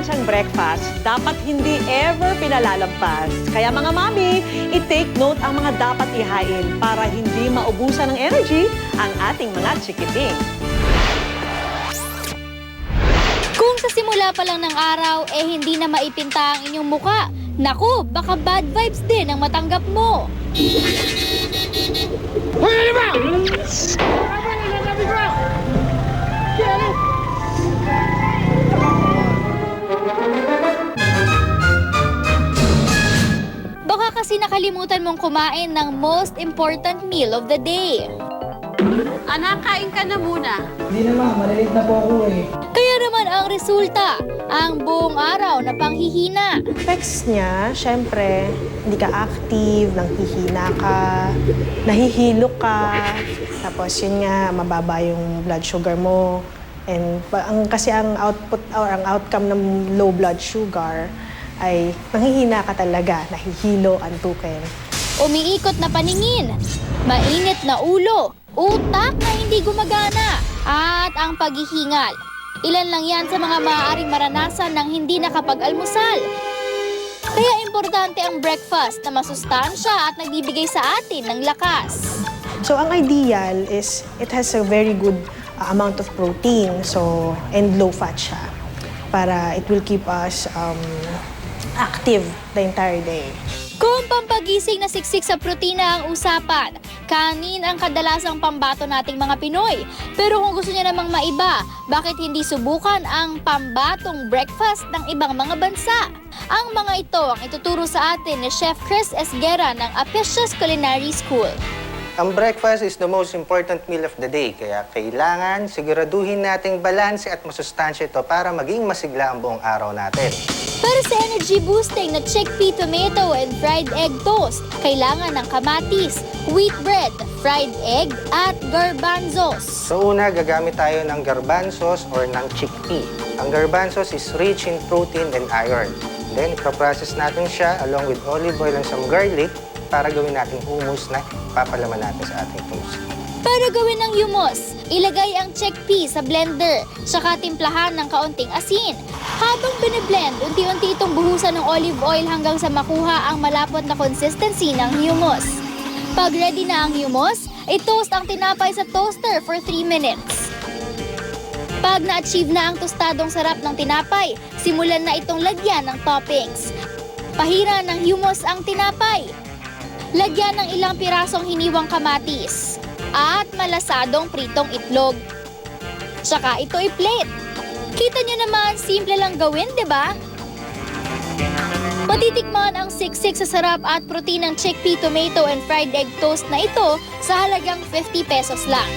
masustansyang breakfast, dapat hindi ever pinalalampas. Kaya mga mami, i-take note ang mga dapat ihain para hindi maubusan ng energy ang ating mga chikiting. Kung sa simula pa lang ng araw, eh hindi na maipinta ang inyong muka, naku, baka bad vibes din ang matanggap mo. Baka kasi nakalimutan mong kumain ng most important meal of the day. Anak, kain ka na muna. Hindi naman, malilate na po ako eh. Kaya naman ang resulta, ang buong araw na panghihina. effects niya, syempre, hindi ka active, nanghihina ka, nahihilo ka, tapos yun nga, mababa yung blood sugar mo. And pa- ang, kasi ang output or ang outcome ng low blood sugar ay nanghihina ka talaga, nahihilo, antukin. Umiikot na paningin, mainit na ulo, utak na hindi gumagana, at ang paghihingal. Ilan lang yan sa mga maaaring maranasan ng hindi nakapag-almusal. Kaya importante ang breakfast na masustansya at nagbibigay sa atin ng lakas. So ang ideal is it has a very good uh, amount of protein so and low fat siya para it will keep us um, active the entire day. Kung pampagising na siksik sa protina ang usapan, kanin ang kadalasang pambato nating mga Pinoy. Pero kung gusto niya namang maiba, bakit hindi subukan ang pambatong breakfast ng ibang mga bansa? Ang mga ito ang ituturo sa atin ni Chef Chris Esguera ng Apicius Culinary School. Ang breakfast is the most important meal of the day, kaya kailangan siguraduhin nating balanse at masustansya ito para maging masigla ang buong araw natin. Para sa energy boosting na chickpea tomato and fried egg toast, kailangan ng kamatis, wheat bread, fried egg, at garbanzos. So una, gagamit tayo ng garbanzos or ng chickpea. Ang garbanzos is rich in protein and iron. Then, ipaprocess natin siya along with olive oil and some garlic para gawin natin hummus na papalaman natin sa ating toast. Para gawin ng hummus, ilagay ang chickpea sa blender, saka timplahan ng kaunting asin. Habang biniblend, unti-unti itong buhusan ng olive oil hanggang sa makuha ang malapot na consistency ng hummus. Pag ready na ang hummus, i-toast ang tinapay sa toaster for 3 minutes. Pag na-achieve na ang tostadong sarap ng tinapay, simulan na itong lagyan ng toppings. Pahira ng hummus ang tinapay. Lagyan ng ilang pirasong hiniwang kamatis at malasadong pritong itlog. Tsaka ito i-plate. Kita nyo naman, simple lang gawin, di ba? Patitikman ang siksik sa sarap at protein ng chickpea tomato and fried egg toast na ito sa halagang 50 pesos lang.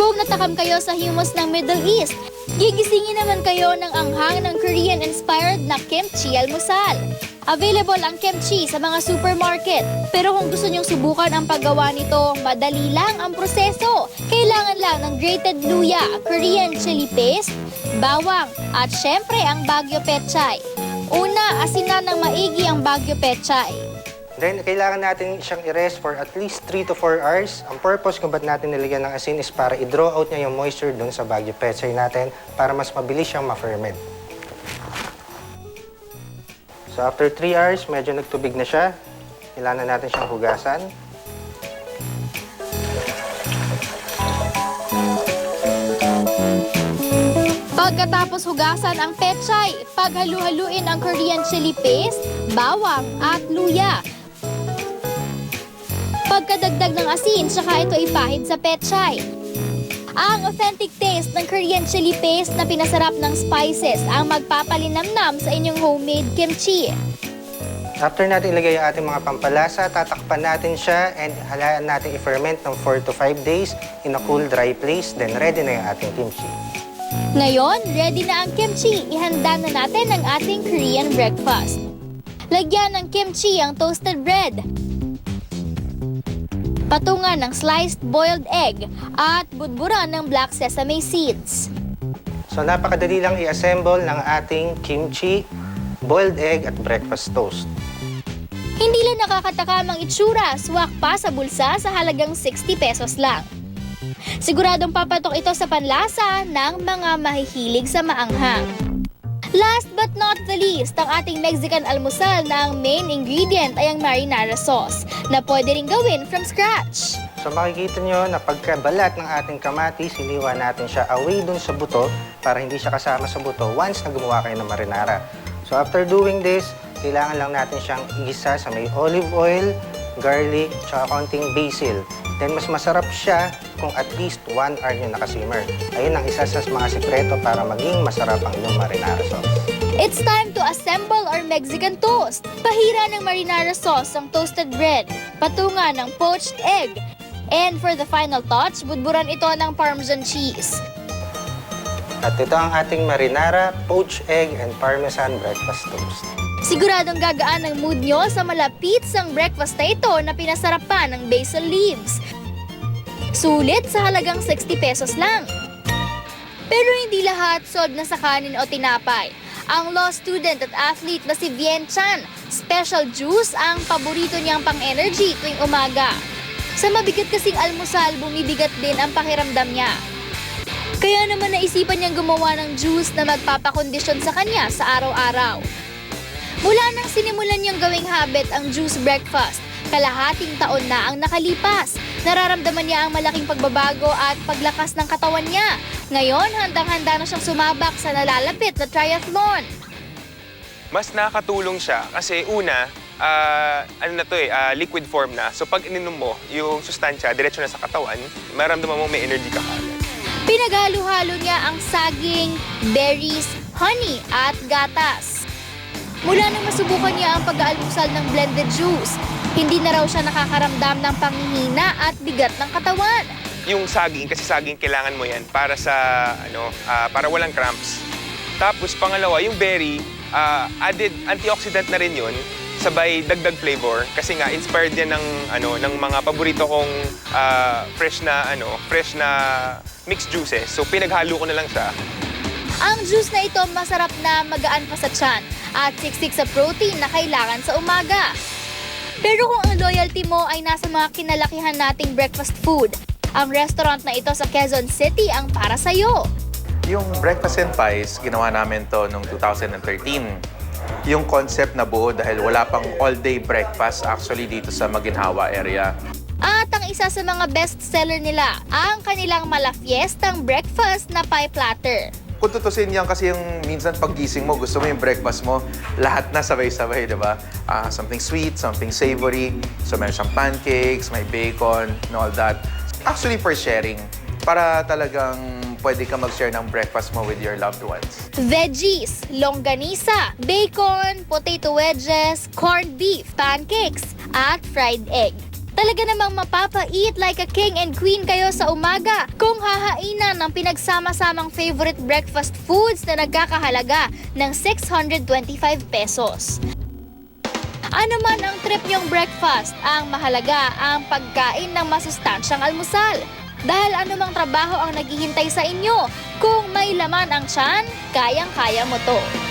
Kung natakam kayo sa hummus ng Middle East, gigisingin naman kayo ng anghang ng Korean-inspired na kimchi almusal. Available ang kimchi sa mga supermarket. Pero kung gusto nyong subukan ang paggawa nito, madali lang ang proseso. Kailangan lang ng grated luya, Korean chili paste, bawang, at syempre ang bagyo pechay. Una, asinan ng maigi ang bagyo pechay. Then, kailangan natin siyang i-rest for at least 3 to 4 hours. Ang purpose kung ba't natin nilagyan ng asin is para i-draw out niya yung moisture dun sa bagyo pechay natin para mas mabilis siyang ma-ferment. So after 3 hours, medyo nagtubig na siya. Kailangan na natin siyang hugasan. Pagkatapos hugasan ang pechay, paghalu-haluin ang Korean chili paste, bawang at luya. Pagkadagdag ng asin, saka ito ipahid sa pechay. Ang authentic taste ng Korean chili paste na pinasarap ng spices ang magpapalinamnam sa inyong homemade kimchi. After natin ilagay ang ating mga pampalasa, tatakpan natin siya and halayaan natin i-ferment ng 4 to 5 days in a cool, dry place. Then ready na yung ating kimchi. Ngayon, ready na ang kimchi. Ihanda na natin ang ating Korean breakfast. Lagyan ng kimchi ang toasted bread. Patungan ng sliced boiled egg at budburan ng black sesame seeds. So napakadali lang i-assemble ng ating kimchi, boiled egg at breakfast toast. Hindi lang nakakatakam ang itsura, swak pa sa bulsa sa halagang 60 pesos lang. Siguradong papatok ito sa panlasa ng mga mahihilig sa maanghang. Last but not the least, ang ating Mexican almusal na ang main ingredient ay ang marinara sauce na pwede rin gawin from scratch. So makikita nyo na pagkabalat ng ating kamatis, hiniwa natin siya away dun sa buto para hindi siya kasama sa buto once na gumawa kayo ng marinara. So after doing this, kailangan lang natin siyang igisa sa may olive oil, garlic, tsaka konting basil. Then mas masarap siya kung at least 1 hour nyo nakasimmer. Ayun ang isa sa mga sikreto para maging masarap ang inyong marinara sauce. It's time to assemble our Mexican toast. Pahira ng marinara sauce ang toasted bread, patungan ng poached egg, and for the final touch, budburan ito ng parmesan cheese. At ito ang ating marinara, poached egg, and parmesan breakfast toast. Siguradong gagaan ang mood nyo sa malapit sang breakfast na ito na pinasarapan ng basil leaves. Sulit sa halagang 60 pesos lang. Pero hindi lahat sold na sa kanin o tinapay. Ang law student at athlete na si Vien Chan, special juice ang paborito niyang pang-energy tuwing umaga. Sa mabigat kasing almusal, bumibigat din ang pakiramdam niya. Kaya naman naisipan niyang gumawa ng juice na magpapakondisyon sa kanya sa araw-araw. Mula nang sinimulan niyang gawing habit ang juice breakfast, kalahating taon na ang nakalipas. Nararamdaman niya ang malaking pagbabago at paglakas ng katawan niya. Ngayon, handang-handa na siyang sumabak sa nalalapit na triathlon. mas nakakatulong siya kasi una, ah, ano na to eh, ah, liquid form na. So pag ininom mo, yung sustansya, diretso na sa katawan, maramdaman mo may energy ka kagad. Pinaghalo-halo niya ang saging, berries, honey at gatas. Mula nang masubukan niya ang pag-aalmusal ng blended juice, hindi na raw siya nakakaramdam ng panghihina at bigat ng katawan. Yung saging, kasi saging kailangan mo yan para sa, ano, ah, para walang cramps. Tapos pangalawa, yung berry, ah, added antioxidant na rin yun, sabay dagdag flavor kasi nga inspired yan ng ano ng mga paborito kong ah, fresh na ano fresh na mixed juices so pinaghalo ko na lang siya Ang juice na ito masarap na magaan pa sa tiyan at siksik sa protein na kailangan sa umaga. Pero kung ang loyalty mo ay nasa mga kinalakihan nating breakfast food, ang restaurant na ito sa Quezon City ang para sa'yo. Yung Breakfast and Pies, ginawa namin to noong 2013. Yung concept na buo dahil wala pang all-day breakfast actually dito sa Maginhawa area. At ang isa sa mga best seller nila, ang kanilang malafiestang breakfast na pie platter. Kung tutusin yan kasi yung minsan paggising mo, gusto mo yung breakfast mo, lahat na sabay-sabay, di ba? Ah, something sweet, something savory. So meron siyang pancakes, may bacon, and all that. Actually for sharing, para talagang pwede ka mag-share ng breakfast mo with your loved ones. Veggies, longganisa, bacon, potato wedges, corned beef, pancakes, at fried egg. Talaga namang mapapa-eat like a king and queen kayo sa umaga kung hahainan ng pinagsama-samang favorite breakfast foods na nagkakahalaga ng 625 pesos. Ano man ang trip niyong breakfast, ang mahalaga ang pagkain ng masustansyang almusal. Dahil anumang trabaho ang naghihintay sa inyo, kung may laman ang tiyan, kayang-kaya mo to.